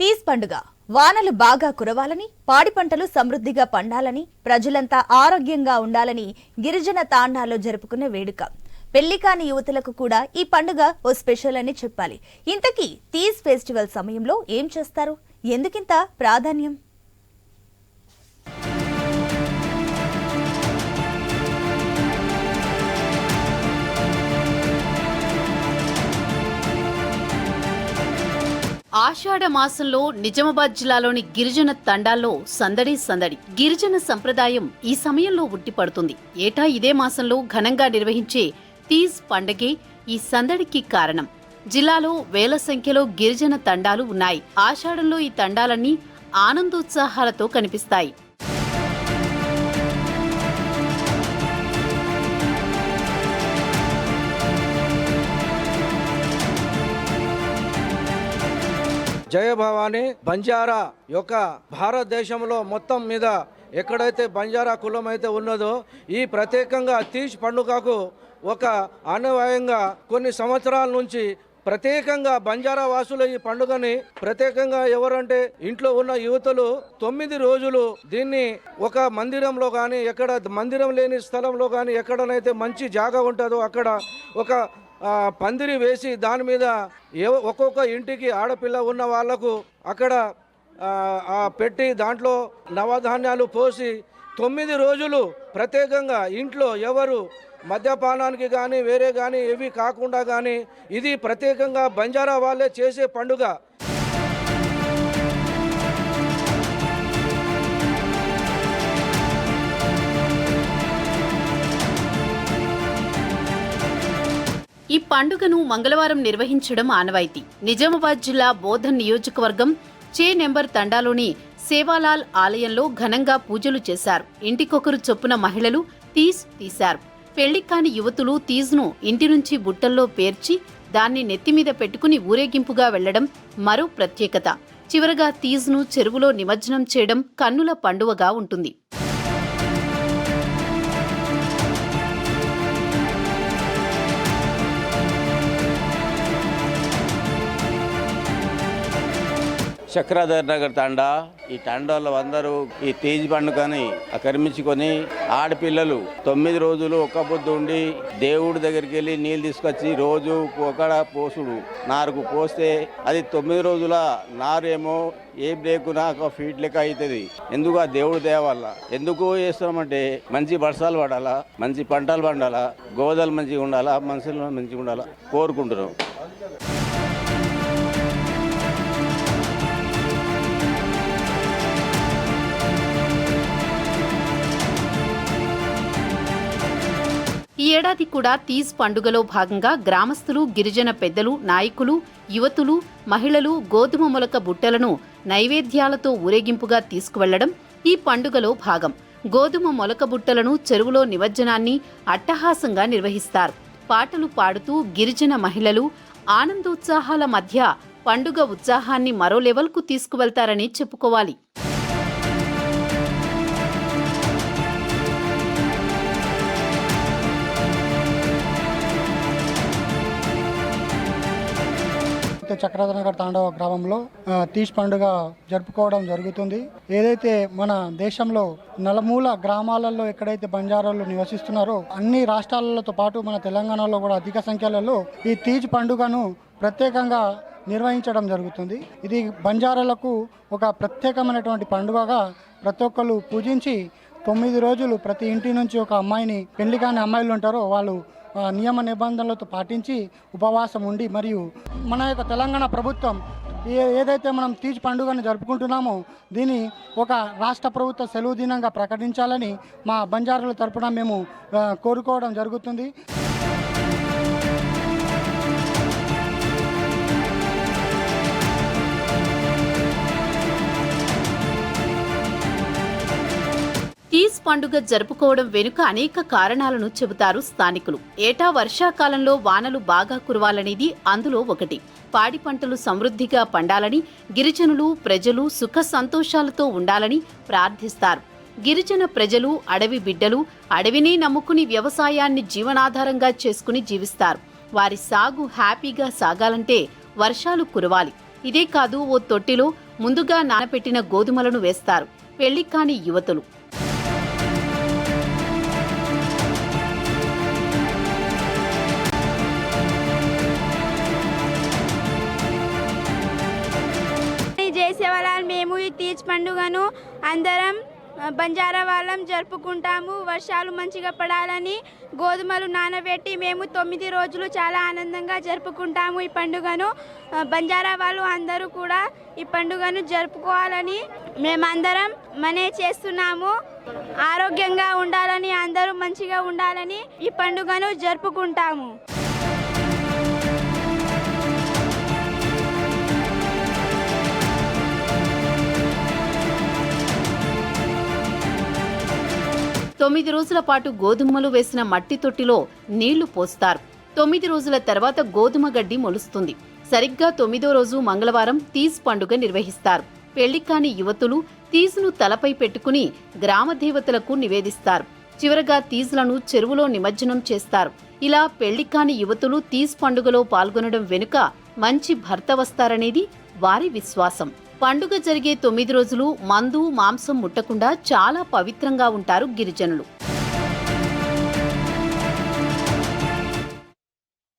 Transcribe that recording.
తీస్ పండుగ. వానలు బాగా కురవాలని పాడి పంటలు సమృద్ధిగా పండాలని ప్రజలంతా ఆరోగ్యంగా ఉండాలని గిరిజన తాండాలో జరుపుకునే వేడుక. పెళ్ళి కాని యువతులకు కూడా ఈ పండుగ ఓ స్పెషల్ అని చెప్పాలి. ఇంతకీ తీస్ ఫెస్టివల్ సమయంలో ఏం చేస్తారు? ఎందుకింత ప్రాధాన్యం? ఆషాఢ మాసంలో నిజామాబాద్ జిల్లాలోని గిరిజన తండాల్లో సందడి సందడి. గిరిజన సంప్రదాయం ఈ సమయంలో ఉట్టిపడుతుంది ఏటా ఇదే మాసంలో ఘనంగా నిర్వహించే తీజ్ పండగే ఈ సందడికి కారణం. జిల్లాలో వేల సంఖ్యలో గిరిజన తండాలు ఉన్నాయి. ఆషాఢంలో ఈ తండాలన్నీ ఆనందోత్సాహాలతో కనిపిస్తాయి. జయభవాని బంజారా యొక్క భారతదేశంలో మొత్తం మీద ఎక్కడైతే బంజారా కులం అయితే ఉన్నదో ఈ ప్రత్యేకంగా తీజ్ పండుగకు ఒక అన్వయంగా కొన్ని సంవత్సరాల నుంచి ప్రత్యేకంగా బంజారా వాసుల ఈ పండుగని ప్రత్యేకంగా ఎవరంటే ఇంట్లో ఉన్న యువతలు తొమ్మిది రోజులు దీన్ని ఒక మందిరంలో కానీ ఎక్కడ మందిరం లేని స్థలంలో కానీ ఎక్కడనైతే మంచి జాగా ఉంటుందో అక్కడ ఒక పందిరి వేసి దాని మీద ఎవ- ఒక్కొక్క ఇంటికి ఆడపిల్ల ఉన్న వాళ్ళకు అక్కడ పెట్టి దాంట్లో నవధాన్యాలు పోసి తొమ్మిది రోజులు ప్రత్యేకంగా ఇంట్లో ఎవరు మద్యపానానికి కానీ వేరే కానీ ఏవి కాకుండా కానీ ఇది ప్రత్యేకంగా బంజారా వాళ్ళే చేసే పండుగ. పండుగను మంగళవారం నిర్వహించడం ఆనవాయితీ. నిజామాబాద్ జిల్లా బోధన్ నియోజకవర్గం చే నెంబర్ తండాలోని సేవాలాల్ ఆలయంలో ఘనంగా పూజలు చేశారు. ఇంటికొకరు చొప్పున మహిళలు తీస్ తీశారు. పెళ్ళి కాని యువతులు తీజ్ను ఇంటి నుంచి బుట్టల్లో పేర్చి దాన్ని నెత్తిమీద పెట్టుకుని ఊరేగింపుగా వెళ్ళడం మరో ప్రత్యేకత. చివరగా తీజ్ను చెరువులో నిమజ్జనం చేయడం కన్నుల పండువగా ఉంటుంది. చక్రాధర్ నగర్ తండా. ఈ తండాలో అందరూ ఈ తేజ్ పండుగని ఆక్రమించుకొని ఆడపిల్లలు తొమ్మిది రోజులు ఒక్క పొద్దు ఉండి దేవుడి దగ్గరికి వెళ్ళి నీళ్ళు తీసుకొచ్చి రోజు ఒకడ పోసుడు. నారుకు పోస్తే అది తొమ్మిది రోజుల నారేమో ఏ లేకున్నా ఒక ఫీట్ లెక్క అవుతుంది ఎందుకు ఆ దేవుడు దేవాల ఎందుకు చేస్తామంటే మంచి వర్షాలు పడాలా? మంచి పంటలు పండాలా? గోదలు మంచిగా ఉండాలా? మనుషులు మంచిగా ఉండాలా? కోరుకుంటున్నాం. ఈ ఏడాది కూడా తీజ్ పండుగలో భాగంగా గ్రామస్తులు గిరిజన పెద్దలు నాయకులు యువతులు మహిళలు గోధుమ మొలక బుట్టలను నైవేద్యాలతో ఊరేగింపుగా తీసుకువెళ్ళడం ఈ పండుగలో భాగం. గోధుమ మొలక బుట్టలను చెరువులో నిమజ్జనాన్ని అట్టహాసంగా నిర్వహిస్తారు. పాటలు పాడుతూ గిరిజన మహిళలు ఆనందోత్సాహాల మధ్య పండుగ ఉత్సాహాన్ని మరో లెవెల్కు తీసుకువెళ్తారని చెప్పుకోవాలి. అయితే చక్రధనగర్ తాండవ గ్రామంలో తీజ్ పండుగ జరుపుకోవడం జరుగుతుంది. ఏదైతే మన దేశంలో నలమూల గ్రామాలలో ఎక్కడైతే బంజారాలు నివసిస్తున్నారో అన్ని రాష్ట్రాలతో పాటు మన తెలంగాణలో కూడా అధిక సంఖ్యలలో ఈ తీజ్ పండుగను ప్రత్యేకంగా నిర్వహించడం జరుగుతుంది. ఇది బంజారాలకు ఒక ప్రత్యేకమైనటువంటి పండుగగా ప్రతి ఒక్కరు పూజించి తొమ్మిది రోజులు ప్రతి ఇంటి నుంచి ఒక అమ్మాయిని పెళ్ళి కాని అమ్మాయిలు ఉంటారో వాళ్ళు నియమ నిబంధనలతో పాటించి ఉపవాసం ఉండి మరియు మన యొక్క తెలంగాణ ప్రభుత్వం ఏ ఏదైతే మనం తీజ్ పండుగను జరుపుకుంటున్నామో దీన్ని ఒక రాష్ట్ర ప్రభుత్వ సెలవు దినంగా ప్రకటించాలని మా బంజారుల తరపున మేము కోరుకోవడం జరుగుతుంది. పండుగ జరుపుకోవడం వెనుక అనేక కారణాలను చెబుతారు స్థానికులు. ఏటా వర్షాకాలంలో వానలు బాగా కురవాలనేది అందులో ఒకటి. పాడి పంటలు సమృద్ధిగా పండాలని గిరిజనులు ప్రజలు సుఖ సంతోషాలతో ఉండాలని ప్రార్థిస్తారు. గిరిజన ప్రజలు అడవి బిడ్డలు అడవిని నమ్ముకుని వ్యవసాయాన్ని జీవనాధారంగా చేసుకుని జీవిస్తారు. వారి సాగు హ్యాపీగా సాగాలంటే వర్షాలు కురవాలి. ఇదే కాదు ఓ తొట్టిలో ముందుగా నానపెట్టిన గోధుమలను వేస్తారు. పెళ్ళి కాని యువతులు. తీజ్ పండుగను అందరం బంజారా వాళ్ళం జరుపుకుంటాము. వర్షాలు మంచిగా పడాలని గోధుమలు నానబెట్టి మేము తొమ్మిది రోజులు చాలా ఆనందంగా జరుపుకుంటాము ఈ పండుగను. బంజారా వాళ్ళు అందరూ కూడా ఈ పండుగను జరుపుకోవాలని మేమందరం మనే చేస్తున్నాము. ఆరోగ్యంగా ఉండాలని అందరూ మంచిగా ఉండాలని ఈ పండుగను జరుపుకుంటాము. తొమ్మిది రోజుల పాటు గోధుమలు వేసిన మట్టి తొట్టిలో నీళ్ళు పోస్తారు. తొమ్మిది రోజుల తర్వాత గోధుమ గడ్డి మొలుస్తుంది. సరిగ్గా తొమ్మిదో రోజు మంగళవారం తీజ్ పండుగ నిర్వహిస్తారు. పెళ్ళి కాని యువతులు తీజ్ను తలపై పెట్టుకుని గ్రామ దేవతలకు నివేదిస్తారు. చివరగా తీజ్లను చెరువులో నిమజ్జనం చేస్తారు. ఇలా పెళ్ళి కాని యువతులు తీజ్ పండుగలో పాల్గొనడం వెనుక మంచి భర్త వస్తారనేది వారి విశ్వాసం. పండుగ జరిగే తొమ్మిది రోజులు మందు మాంసం ముట్టకుండా చాలా పవిత్రంగా ఉంటారు గిరిజనులు.